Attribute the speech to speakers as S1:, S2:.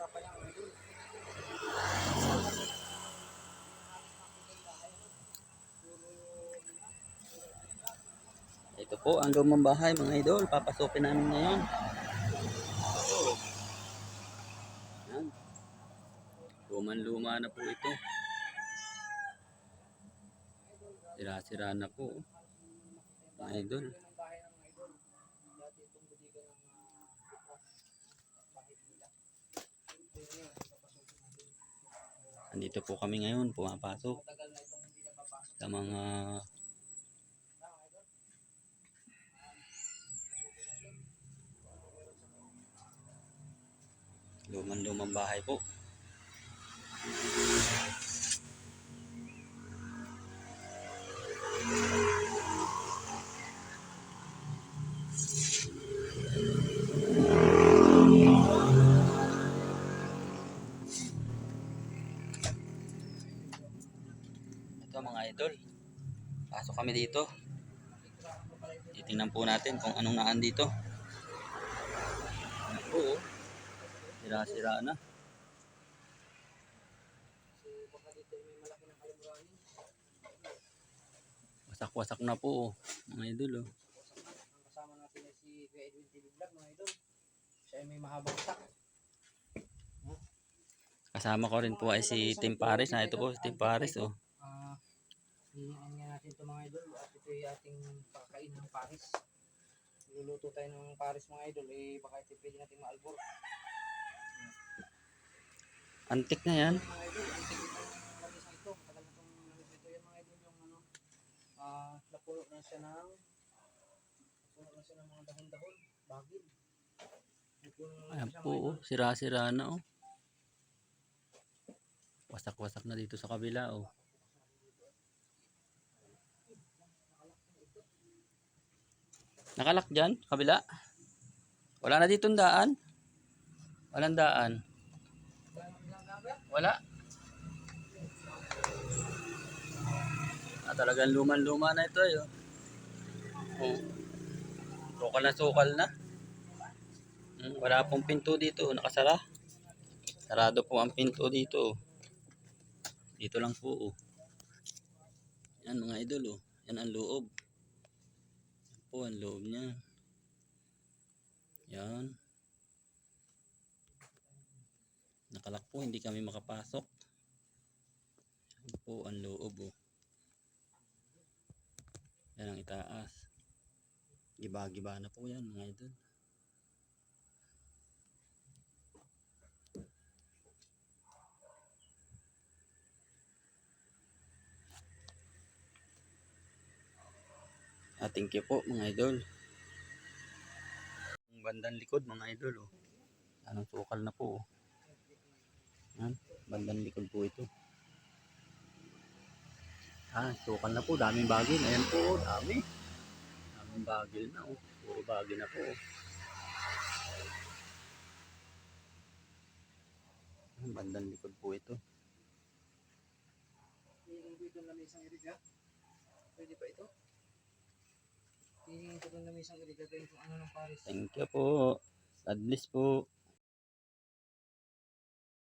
S1: niya. mga idol.
S2: Ito po ang lumang bahay mga idol. Papasukin namin ngayon. Yan. Luman-luma na po ito. Sira-sira na po. Mga idol.
S1: Ang bahay ng mga idol. Dati itong budiga ng ah, bukas. Bahay nila. Ito yun, papasukin natin.
S2: Andito po kami ngayon. Pumapasok sa mga lumang-lumang bahay po. Mga idol. Pasok kami dito. Titingnan po natin kung anong naan dito. Po, oh. Sira-sira na. Wasak-wasak na po, oh. mga idol. Oh.
S1: Kasama natin si Kuya Edwin TV Vlog, mga idol. Siya ay may mahabang sak.
S2: Kasama ko rin po ay si Tim Paris. Na ito po, si Tim Paris. Oh.
S1: Hihingan nga natin ito mga idol at ito yung ating pakain ng Paris. Luluto tayo ng Paris mga idol, eh baka ito pwede natin maalbor.
S2: Antik na yan.
S1: Mga idol, ng lamisa ito, matagal na itong lamisa ito yan mga idol, yung ano, ah, napuno na siya ng, napuno na siya ng mga dahon-dahon, bagil. Na
S2: Ayan po, oh. sira-sira na. Oh. Wasak-wasak na dito sa kabila. Oh. Nakalak dyan, kabila. Wala na dito daan. Walang daan. Wala. Ah, talagang luman-luma na ito. Eh, oh. Oh. Sukal na sukal na. Hmm, wala pong pinto dito. Nakasara. Sarado po ang pinto dito. Dito lang po. Oh. Yan mga idol. Oh. Yan ang loob. Po ang loob niya. Yan. Nakalak po. Hindi kami makapasok. Yan po ang loob. Oh. Yan ang itaas. Giba-giba na po yan mga idol. Thank you po mga idol. Ang bandang likod mga idol. Oh. Anong sukal na po. Oh. Yan, bandang likod po ito. Ah, sukal na po. Daming bagil. Ayan po, oh, dami. Daming bagil na. Oh. Puro bagil na po. Oh. Ang bandang likod po ito.
S1: Pwede pa ito? Hihingin ko itong lamisang iriga. Gawin kung ano ng Paris.
S2: Thank you po. God bless po.